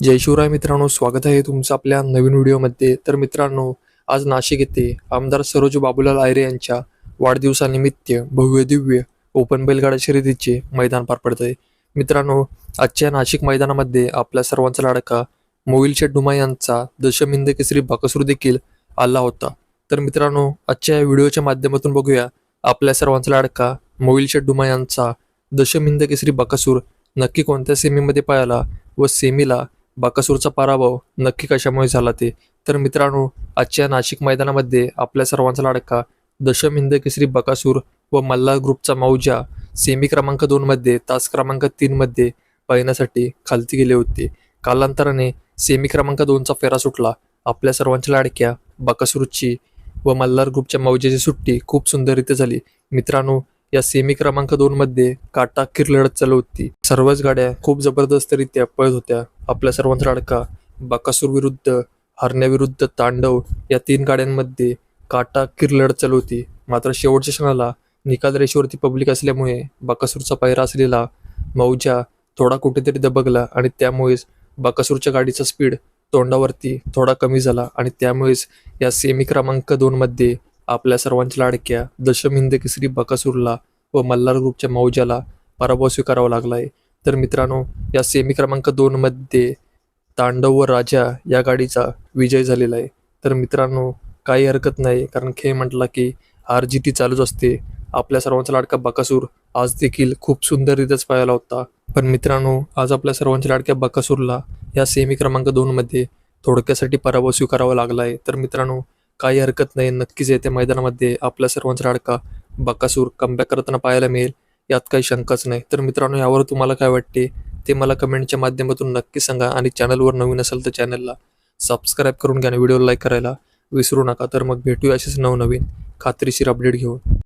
जय शिवराय मित्रांनो स्वागत आहे तुमचं आपल्या नवीन व्हिडिओमध्ये. तर मित्रांनो आज नाशिक येथे आमदार सरोज बाबूलाल आयरे यांच्या वाढदिवसानिमित्त भव्य दिव्य ओपन बैलगाडा शर्यतीचे मैदान पार पडत आहे मित्रांनो आजच्या नाशिक मैदानामध्ये आपल्या सर्वांचा लाडका मोविल शेठ डुमा यांचा दशमिंद केसरी बाकसूर देखील आला होता. तर मित्रांनो आजच्या या व्हिडिओच्या माध्यमातून बघूया आपल्या सर्वांचा लाडका मोविल शेठ डुमा यांचा दशमिंद केसरी बाकसूर नक्की कोणत्या सेमीमध्ये पाळाला व सेमीला बाकासूरचा पराभव नक्की कशामुळे झाला ते? तर मित्रांनो आजच्या नाशिक मैदानामध्ये आपल्या सर्वांचा लाडका दशम हिंद केसरी बकासूर व मल्हार ग्रुपचा मौजा सेमी क्रमांक दोनमध्ये तास क्रमांक तीनमध्ये पाहण्यासाठी खालती गेले होते. कालांतराने सेमी क्रमांक दोनचा फेरा सुटला. आपल्या सर्वांच्या लाडक्या बकासूरची व मल्हार ग्रुपच्या मौजेची सुट्टी खूप सुंदररीत्या झाली. मित्रांनो या सेमी क्रमांक दोन मध्ये काटा अखेर लढत चालू होती सर्वच गाड्या खूप जबरदस्तरित्या पळत होत्या. आपल्या सर्वांचा लाडका बकासूर विरुद्ध हरण्याविरुद्ध तांडव या तीन गाड्यांमध्ये काटा अखेर लढत चालू होती मात्र शेवटच्या क्षणाला निकाल रेषेवरती पब्लिक असल्यामुळे बकासूरचा पायरा असलेला मौजा थोडा कुठेतरी दबगला आणि त्यामुळेच बकासूरच्या गाडीचा स्पीड तोंडावरती थोडा कमी झाला आणि त्यामुळेच या सेमी क्रमांक दोन मध्ये आपल्या सर्वांच्या लाडक्या दशमिंद केसरी बकासूरला व मल्हार ग्रुपच्या मौजाला पराभव स्वीकारावा लागला आहे तर मित्रांनो या सेमी क्रमांक दोन मध्ये तांडव व राजा या गाडीचा विजय झालेला आहे. तर मित्रांनो काही हरकत नाही कारण खेळ म्हटला की आर जी टी चालूच असते. आपल्या सर्वांचा लाडका बकासूर आज देखील खूप सुंदररित्याच पाहायला होता. पण मित्रांनो आज आपल्या सर्वांच्या लाडक्या बकासूरला या सेमी क्रमांक दोन मध्ये थोडक्यासाठी पराभव स्वीकारावा लागला आहे तर मित्रांनो काही हरकत नाही. नक्कीच येत्या मैदानामध्ये आपल्या सर्वांचा लाडका बकासूर कमबॅक करताना पाहायला मिळेल. यात काही शंकाच नाही. तर मित्रांनो यावर तुम्हाला काय वाटते? ते मला कमेंटच्या माध्यमातून नक्की सांगा आणि चॅनलवर नवीन असेल तर चॅनलला सबस्क्राईब करून घ्या आणि व्हिडिओ लाईक करायला विसरू नका. तर मग भेटूया असेच नवनवीन खात्रीशीर अपडेट घेऊन.